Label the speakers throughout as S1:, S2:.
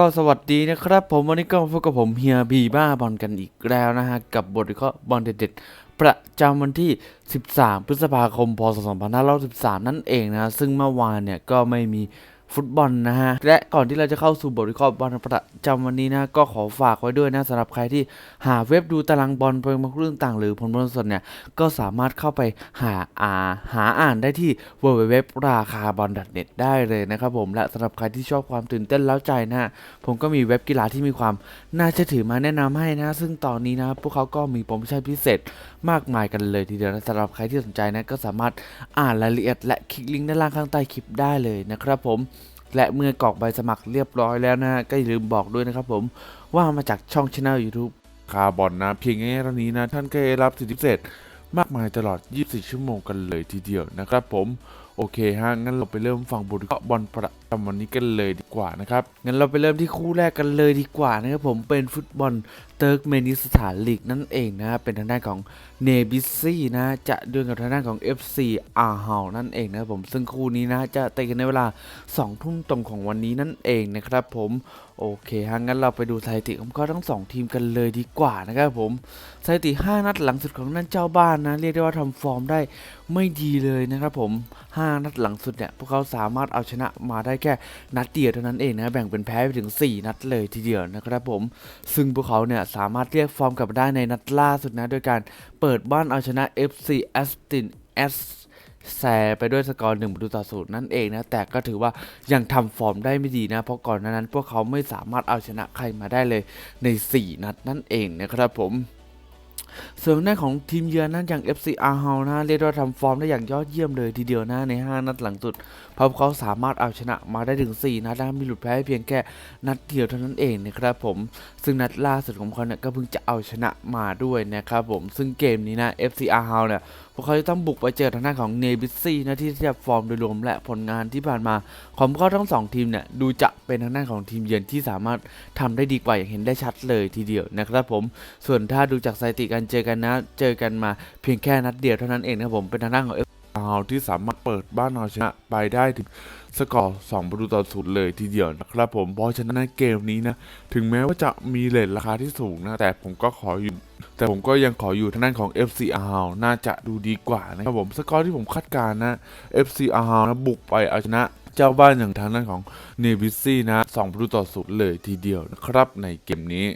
S1: ก็สวัสดีนะครับ ผมวันนี้ก็พบกับผมเฮียบีบ้าบอลกันอีกแล้วนะฮะ กับบทวิเคราะห์บอลเด็ดๆประจำวันที่ 13 พฤษภาคม พศ 2513 นั่นเองนะ ซึ่งเมื่อวานเนี่ยก็ไม่มี ฟุตบอลนะฮะ และก่อนที่เราจะเข้าสู่บทวิเคราะห์บอลประจำวันนี้นะ ก็ขอฝากไว้ด้วยนะสำหรับใครที่หาเว็บดูตารางบอลเป็นเรื่องต่างหรือผลบอลสดเนี่ย ก็สามารถเข้าไปหาอ่าหาอ่านได้ที่ www ราคาบอล .net ได้เลยนะครับผม และสำหรับใครที่ชอบความตื่นเต้นเล้าใจนะ ผมก็มีเว็บกีฬาที่มีความน่าเชื่อถือมาแนะนำให้นะ ซึ่งตอนนี้นะพวกเขาก็มีโปรโมชั่นพิเศษมากมายกันเลยทีเดียวนะสำหรับใครที่สนใจนะก็สามารถอ่านรายละเอียดและคลิกลิงก์ด้านล่างข้างใต้คลิปได้เลยนะครับผม และเมื่อกรอกใบสมัครเรียบร้อยแล้วนะก็อย่าลืมบอกด้วยนะครับผมว่ามาจากช่องช anel YouTube คาร์บอนนะ เพียงแค่เท่านี้นะ ท่านก็ได้รับสิทธิพิเศษมากมายตลอด 24 ชั่วโมงกันเลยทีเดียวนะครับผม โอเคฮะงั้นเราไปเริ่มฟังบทวิเคราะห์บอลประจำวันนี้กันเลย กว่านะครับ งั้นเราไปเริ่มที่คู่แรกกันเลยดีกว่านะครับผมเป็นฟุตบอลเติร์กเมนิสถานลีกนั่นเองนะเป็นทางด้านของเนบิซี่นะจะดวลกับทางด้านของ FC อาร์เฮานั่นเองนะครับผมซึ่งคู่นี้นะจะเตะกันในเวลา2ทุ่มตรงของวันนี้นั่นเองนะครับผมโอเคฮะงั้นเราไปดูสถิติของเขาทั้ง 2 ทีมกันเลยดีกว่านะครับผมสถิติ 5 นัดหลังสุดของนั่นเจ้าบ้านนะ เรียกได้ว่าทำฟอร์มได้ไม่ดีเลยนะครับผม 5 นัดหลังสุดเนี่ยพวกเขาสามารถเอาชนะมาได้แค่นัดเดียวเท่านั้นนั่นเองนะแบ่งเป็นแพ้ไปถึง 4 นัดเลยทีเดียวนะครับผม ซึ่งพวกเขาเนี่ยสามารถเรียกฟอร์มกลับได้ในนัดล่าสุดนะโดยการเปิดบ้านเอาชนะ FC Aston S แซไปด้วยสกอร์1ประตูต่อศูนย์นั่นเองนะ แต่ก็ถือว่ายังทำฟอร์มได้ไม่ดีนะ เพราะก่อนหนานั้นพวกเขาไม่สามารถเอาชนะใครมาได้เลยใน 4 นัดนั่นเองนะครับผม ส่วนหน้าของทีมเยือนนั้นอย่าง FC a r h a u นะเรียกได้ว่าทำฟอร์มได้อย่างยอดเยี่ยมเลยทีเดียวนะใน 5 นัดหลังสุดเพราะพวกเขาสามารถเอาชนะมาได้ถึง 4 นัดนะมีหลุดแพ้เพียงแค่นัดเดียวเท่านั้นเองนะครับผมซึ่งนัดล่าสุดของเขาเนี่ยก็เพิ่งจะเอาชนะมาด้วยนะครับผมซึ่งเกมนี้นะ FC a r h a u เนี่ย พวกเขาจะต้องบุกไปเจอทางด้านของเนบิซี่นะที่เทียบฟอร์มโดยรวมและผลงานที่ผ่านมาของพวกเขาทั้งสองทีมเนี่ยดูจะเป็นทางด้านของทีมเยือนที่สามารถทำได้ดีกว่าอย่างเห็นได้ชัดเลยทีเดียวนะครับผมส่วนถ้าดูจากสถิติการเจอกันนะเจอกันมาเพียงแค่นัดเดียวเท่านั้นเองนะครับผมเป็นทางด้านของเอาที่สามารถเปิดบ้านเอาชนะไปได้ถึงสกอร์2ประตูต่อศูนย์เลยทีเดียวนะครับผมเพราะฉะนั้นในเกมนี้นะถึงแม้ว่าจะมีเลทราคาที่สูงนะแต่ผมก็ขออยู่ แต่ผมก็ยังขออยู่ทางด้านของ FC a r h น่าจะดูดีกว่านะครับผมสกอร์ที่ผมคาดการณ์นะ FC a r h นะบุกไปเอาชนะเจ้าบ้านอย่างทางด้านของเนวิซี่นะ2ประตูต่อศูนย์เลยทีเดียวนะครับในเกมนี้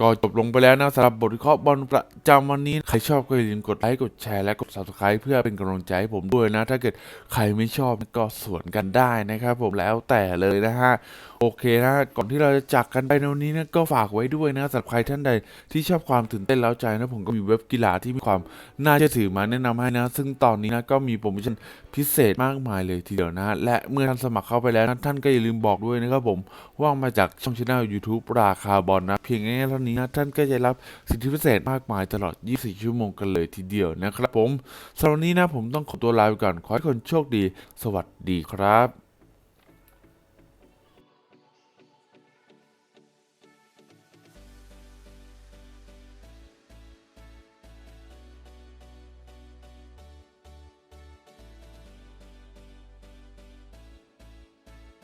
S1: ก็จบลงไปแล้วนะสำหรับบทวิเคราะห์บอลประจำวันนี้ ใครชอบก็อย่าลืมกดไลค์กดแชร์และกด subscribe เพื่อเป็นกำลังใจให้ผมด้วยนะ ถ้าเกิดใครไม่ชอบก็สวนกันได้นะครับผมแล้วแต่เลยนะฮะ โอเคนะก่อนที่เราจะจากกันไปในวันนี้นะก็ฝากไว้ด้วยนะสำหรับใครท่านใดที่ชอบความตื่นเต้นแล้วใจนะผมก็มีเว็บกีฬาที่มีความน่าเชื่อถือมาแนะนำให้นะ ซึ่งตอนนี้นะก็มีโปรโมชั่นพิเศษมากมายเลยทีเดียวนะ และเมื่อท่านสมัครเข้าไปแล้วนะท่านก็อย่าลืมบอกด้วยนะครับผมว่ามาจากช่องช anel YouTube ราคาบอลนะ เพียงแค่เท่านี้นะท่านก็จะรับสิทธิพิเศษมากมายตลอด 24 ชั่วโมงกันเลยทีเดียวนะครับผมสำหรับวันนี้นะผมต้องขอตัวลาไปก่อนขอให้คนโชคดี สวัสดีครับ